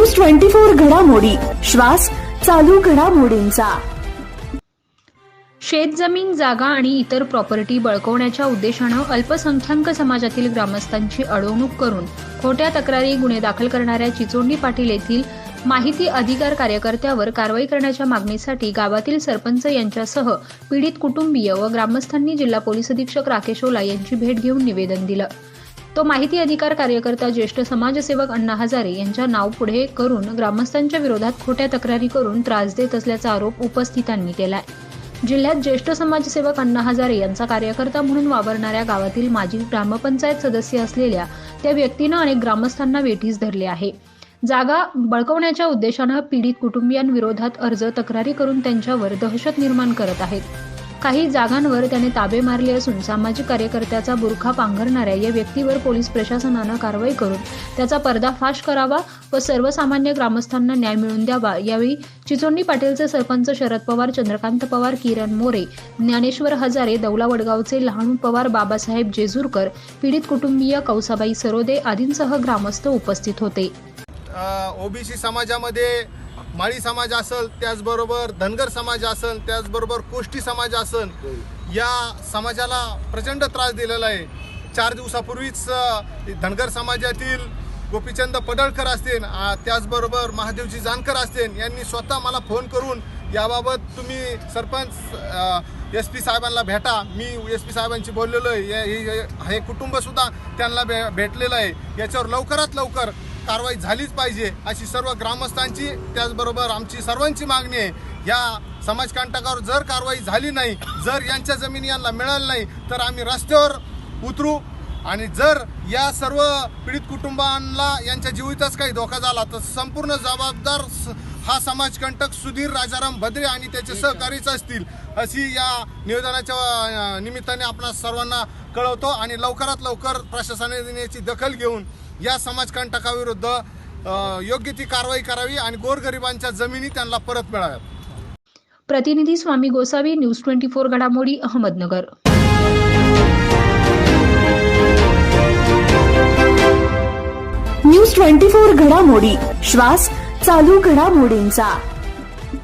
Twenty four घडामोडी. श्वास चालू घडामोडींचा. शेतजमीन जागा आणि इतर प्रॉपर्टी बळकवण्याच्या उद्देशानं अल्पसंख्याक समाजातील ग्रामस्थांची अडवणूक करून खोट्या तक्रारी गुन्हे दाखल करणाऱ्या चिचोंडी पाटील येथील माहिती अधिकार कार्यकर्त्यावर कारवाई करण्याच्या मागणीसाठी गावातील सरपंच यांच्यासह पीडित कुटुंबीय व ग्रामस्थांनी जिल्हा पोलीस अधीक्षक राकेश ओला यांची भेट घेऊन निवेदन दिलं. तो माहिती अधिकार कार्यकर्ता ज्येष्ठ समाजसेवक अण्णा हजारे यांच्या नाव पुढे करून ग्रामस्थांच्या विरोधात खोट्या तक्रारी करून त्रास देत असल्याचा आरोप उपस्थितांनी केलाय. जिल्ह्यात ज्येष्ठ समाजसेवक अण्णा हजारे यांचा कार्यकर्ता म्हणून वावरणाऱ्या गावातील माजी ग्रामपंचायत सदस्य असलेल्या त्या व्यक्तीनं अनेक ग्रामस्थांना वेठीस धरले आहे. जागा बळकवण्याच्या उद्देशानं पीडित कुटुंबियांविरोधात अर्ज तक्रारी करून त्यांच्यावर दहशत निर्माण करत आहेत. काही जागांवर त्याने ताबे मारले असून सामाजिक कार्यकर्त्याचा बुरखा पांघरणाऱ्या या व्यक्तीवर पोलीस प्रशासनानं कारवाई करून त्याचा पर्दाफाश करावा व सर्वसामान्य ग्रामस्थांना न्याय मिळवून द्यावा. यावेळी चिचोंडी पाटीलचे सरपंच शरद पवार चंद्रकांत पवार किरण मोरे ज्ञानेश्वर हजारे दौला वडगावचे लहानू पवार बाबासाहेब जेजूरकर पीडित कुटुंबीय कौसाबाई सरोदे आदींसह ग्रामस्थ उपस्थित होते. ओबीसी समाजामध्ये माळी समाज असेल त्याचबरोबर धनगर समाज असेल त्याचबरोबर कोष्टी समाज असेल या समाजाला प्रचंड त्रास दिलेला आहे. चार दिवसापूर्वीच धनगर समाजातील गोपीचंद पडळकर असतील त्याचबरोबर महादेवजी जानकर असतील यांनी स्वतः मला फोन करून याबाबत तुम्ही सरपंच एस पी साहेबांना भेटा. मी एस पी साहेबांशी बोललेलो आहे. हे हे कुटुंबसुद्धा त्यांना भे भेटलेलं आहे. याच्यावर लवकरात लवकर कारवाई झालीच पाहिजे अशी सर्व ग्रामस्थांची त्याचबरोबर आमची सर्वांची मागणी आहे. या समाजकंटकावर जर कारवाई झाली नाही जर यांच्या जमिनी यांना मिळाल्या नाही तर आम्ही रस्त्यावर उतरू आणि जर या सर्व पीडित कुटुंबांना यांच्या जीवितच काही धोका झाला तर संपूर्ण जबाबदार स- हा समाजकंटक सुधीर राजाराम भद्रे आणि त्याचे सहकारीच असतील अशी या निवेदनाच्या निमित्ताने आपणा सर्वांना कळवतो आणि लवकरात लवकर प्रशासनाने याची दखल घेऊन या समाजकंटकाविरुद्ध योग्य ती कारवाई करावी आणि गोरगरिबांच्या जमिनी त्यांना परत मिळाव्यात. प्रतिनिधी Swami Gosavi news twenty four घडामोडी अहमदनगर. न्यूज ट्वेंटी फोर घडामोडी श्वास चालू घडामोडींचा.